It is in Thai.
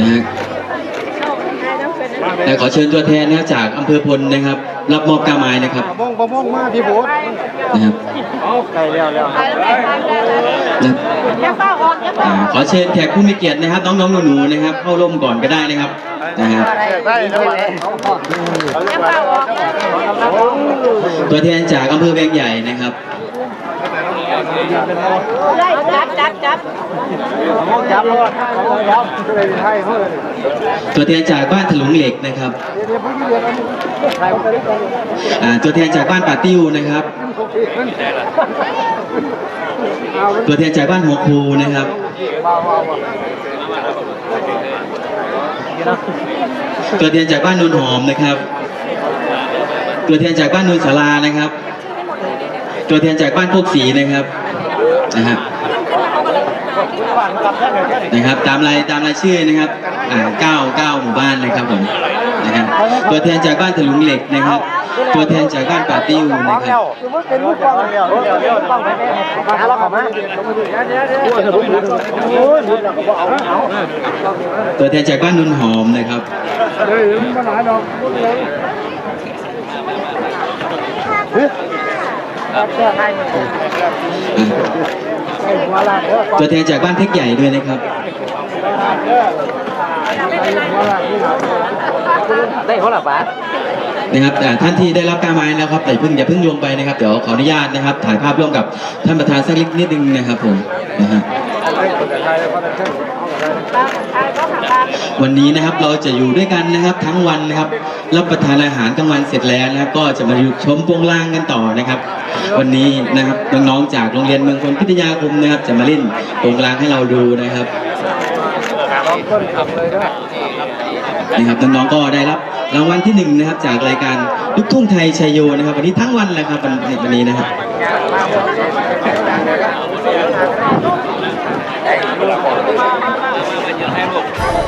นะฮะและขอเชิญตัวแทนนะครับจากอำเภอพลนะครับ รับมอบกาไม้นะครับมองประมงมาพี่โบ๊ทนะครับไก่แล้วแล้วนะอย่าเฝ้าออกอย่าเฝ้าอ่าขอเชิญแขกผู้มีเกียรตินะครับ น้องๆหนูๆนะครับ เข้าร่มก่อนก็ได้นะครับนะครับได้แล้วอย่าเฝ้าออกตัวแทนจากอำเภอแวงใหญ่นะครับ ตัวแทนจากบ้านถลุงเหล็กนะครับตัวแทนจากบ้านป่าติ้วนะครับ ตัวแทนจากบ้านหัวคูนะครับตัวแทนจากบ้านนนหอมนะครับ ตัวแทนจากบ้านนนสารานะครับ ตัวแทนจากบ้านโคกศรีนะครับนะครับนะครับตามรายตามรายชื่อนะครับอ่าเก้าเก้าหมู่บ้านนะครับผมนะครับตัวแทนจากบ้านถลุงเหล็กนะครับ ตัวแทนจากบ้านป่าติ้วนะครับคือว่าเป็นลูกกองเดียวเดียวเดียวต้องไปแน่มาแล้วขอมาเดี๋ยวเดี๋ยวเดี๋ยวโอ้ยเราก็เอาเอาตัวแทนจากบ้านนนหอมนะครับ ตัวแทนจากบ้านเพ็กใหญ่ด้วยนะครับ ได้เขาหรอปะนะครับอ่าท่านที่ได้รับการไม้แล้วครับแต่าเพิ่งอย่าเพิ่งลงไปนะครับ เดี๋ยวขออนุญาตนะครับ ถ่ายภาพร่วมกับท่านประธานสักเล็กนิดนึงนะครับผมนะฮะวันนี้นะครับเราจะอยู่ด้วยกันนะครับทั้งวันนะครับ รับประทานอาหารกลางวันเสร็จแล้วนะครับ ก็จะมาชมโปงล่างกันต่อนะครับ วันนี้นะครับน้องๆจากโรงเรียนเมืองพลพิทยาคมนะครับ จะมาเล่นโปงล่างให้เราดูนะครับนทำเลยด้วยนะครับน้องๆก็ได้รับรางวัลที่หนึ่งนะครับ จากรายการลูกทุ่งไทยชัยโยนะครับ วันนี้ทั้งวันเลยครับวันวันนี้นะครับเ